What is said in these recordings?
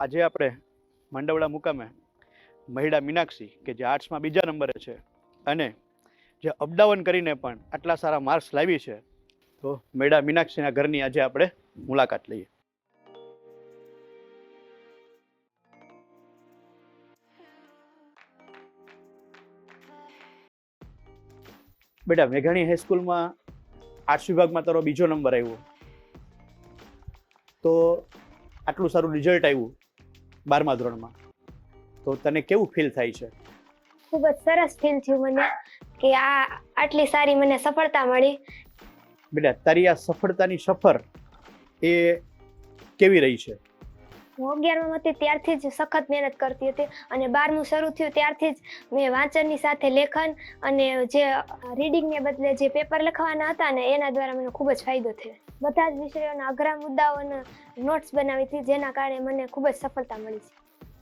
આજે આપણે મંડવડા મુકામે મહિડા મીનાક્ષી, કે જે આર્ટ્સમાં બીજા નંબરે છે, અને જે અપડાઉન કરીને પણ આટલા સારા માર્ક્સ લાવી છે, તો મહિડા મીનાક્ષીના ઘરની આજે આપણે મુલાકાત લઈએ. બેટા, મેઘાણી હાઈસ્કૂલમાં આર્ટ્સ વિભાગમાં તારો બીજો નંબર આવ્યો. તો આટલું સારું રિઝલ્ટ આવ્યું. બારમા ધોરણમાં. તો તને કેવું ફીલ થાય છે? ખૂબ જ સરસ ફીલ થયું મને કે આ આટલી સારી મને સફળતા મળી. બેટા તારી આ સફળતાની સફર એ કેવી રહી છે? હું અગિયારમાં હતી ત્યારથી જ સખત મહેનત કરતી હતી અને બારમું શરૂ થયું ત્યારથી જ મેં વાંચનની સાથે લેખન અને જે રીડિંગને બદલે જે પેપર લખવાના હતા ને એના દ્વારા મને ખૂબ જ ફાયદો થયો. બધા જ વિષયોના અઘરા મુદ્દાઓના નોટ્સ બનાવી હતી, જેના કારણે મને ખૂબ જ સફળતા મળી છે.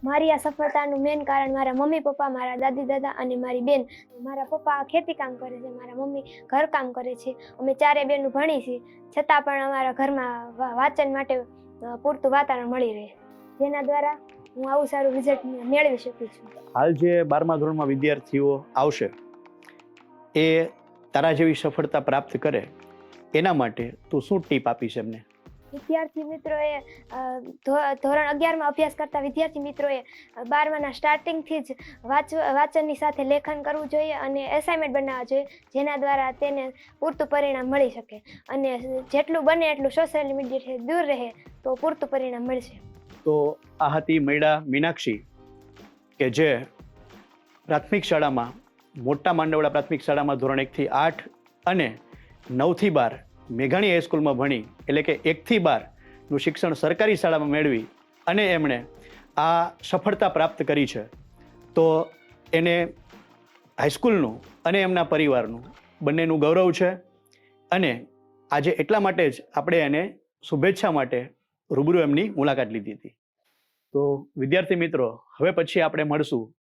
મારી આ સફળતાનું મેન કારણ મારા મમ્મી પપ્પા, મારા દાદી દાદા અને મારી બેન. મારા પપ્પા ખેતી કામ કરે છે, મારા મમ્મી ઘરકામ કરે છે. અમે ચારે બેનું ભણી છીએ. છતાં પણ અમારા ઘરમાં વાંચન માટે પૂરતું વાતાવરણ મળી રહે. જેના દ્વારા હું આવું સારું રિઝલ્ટ મેળવી શકું છું. હાલ જે બારમા ધોરણમાં વિદ્યાર્થીઓ આવશે એ તારા જેવી સફળતા પ્રાપ્ત કરે એના માટે તું શું ટીપ આપીશ એમને? વિદ્યાર્થી મિત્રોએ ધોરણ અગિયારમાં અભ્યાસ કરતા વિદ્યાર્થી મિત્રોએ બારમાના સ્ટાર્ટિંગથી જ વાંચ વાંચનની સાથે લેખન કરવું જોઈએ અને એસાઇનમેન્ટ બનાવવા જોઈએ જેના દ્વારા તેને પૂરતું પરિણામ મળી શકે. અને જેટલું બને એટલું સોશિયલ મીડિયાથી દૂર રહે તો પૂરતું પરિણામ મળશે. તો આ હતી મૈડા મીનાક્ષી, કે જે પ્રાથમિક શાળામાં, મોટા માંડવડા પ્રાથમિક શાળામાં ધોરણ એકથી આઠ અને નવથી બાર મેઘાણી હાઈસ્કૂલમાં ભણી, એટલે કે એકથી બારનું શિક્ષણ સરકારી શાળામાં મેળવી અને એમણે આ સફળતા પ્રાપ્ત કરી છે. તો એને હાઈસ્કૂલનું અને એમના પરિવારનું બંનેનું ગૌરવ છે અને આજે એટલા માટે જ આપણે એને શુભેચ્છા માટે રૂબરૂ એમની મુલાકાત લીધી હતી. તો વિદ્યાર્થી મિત્રો, હવે પછી આપણે મળશું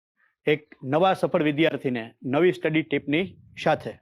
એક નવા સફળ વિદ્યાર્થીને નવી સ્ટડી ટીપની સાથે.